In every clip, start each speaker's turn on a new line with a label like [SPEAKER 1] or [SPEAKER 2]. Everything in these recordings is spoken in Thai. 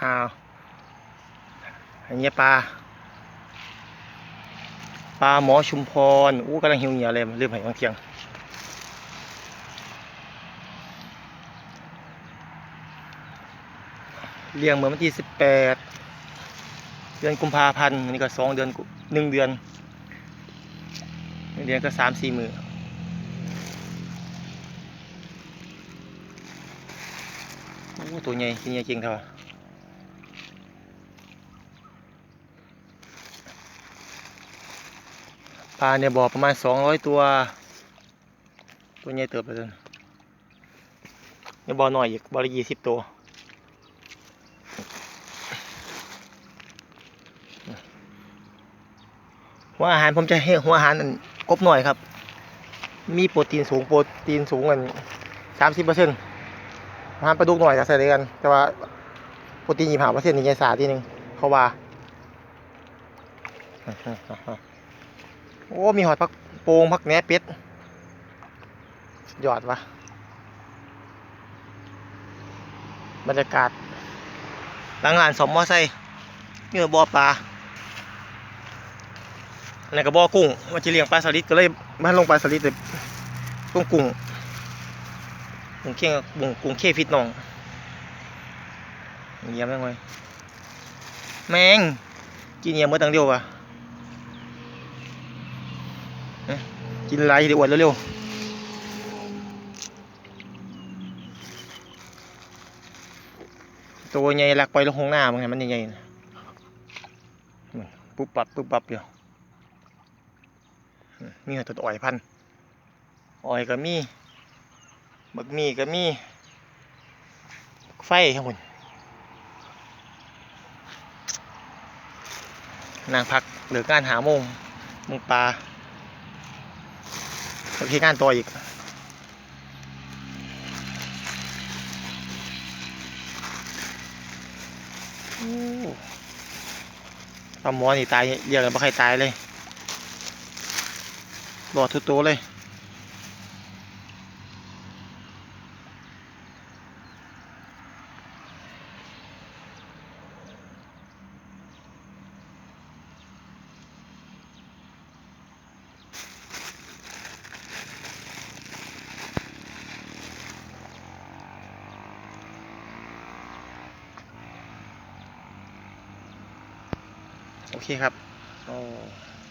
[SPEAKER 1] หาอันนี้ปลา ปลาหมอชุมพร อู้กำลังหิวเหนียวเลยลืมให้บางเทียงเลี้ยงเหมือนวันที่สิบแปดเดือนกุมภาพันธ์อันนี้ก็สองเดือนหนึ่งเดือนหนึ่งเดือนก็สามสี่มือโอ้ตัวใหญ่ตัวใหญ่จริงเถอะ ปลาเนี่ยบ่อประมาณสองร้อยตัว ตัวใหญ่เติบเลยจนเนี่ยบ่อหน่อยอีกบ่อละยี่สิบตัวหัวอาหารผมจะให้หัวอาหารอันกบหน่อยครับ มีโปรตีนสูงโปรตีนสูงกันสามสิบเปอร์เซ็นต์อาหารปลาดุกหน่อยจะใส่เลยกัน แต่ว่าโปรตีนยี่สิบห้าเปอร์เซ็นต์นี่ยายสาทีหนึ่งเขาว่า โอ้ มีหอยพักโป่งพักแหนเป็ดยอดวะบรรยากาศหลังร้านสมมอไซค์เนื้อบ่อปลาอันนี้ก็บ่อกุ้งว่าจะเลี้ยงปลาสลิดก็เลยมาลงปลาสลิดเลยกุ้งกุ้งกุ้งเคียงกุ้งกุ้งเคฟิตน้องเยี่ยมยังไงแมงกินเยี่ยมเมื่อตั้งเดียววะ กินไรเดี๋ยวอวดเร็วๆตัวใหญ่หลักไปลงหงหน้ามึงไงมันใหญ่ๆนะปุ๊บปับปุ๊บปับเดียวมีหัวตัวอ่อยพันอ่อยก็มีบักมีก็มีไฟครับผมนางพักเหลือการหาโมงมึงปลา โอเคงานตัวอีกโอ้ปลาหมอนี่ตายเยอะเลยไม่ใครตายเลยรอดทุกตัวเลย โอเคครับโอ้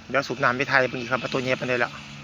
[SPEAKER 1] เดี๋ยวสูบน้ำไปไทยเมื่อกี้ครับประตูเงียบไปเลยแล้ว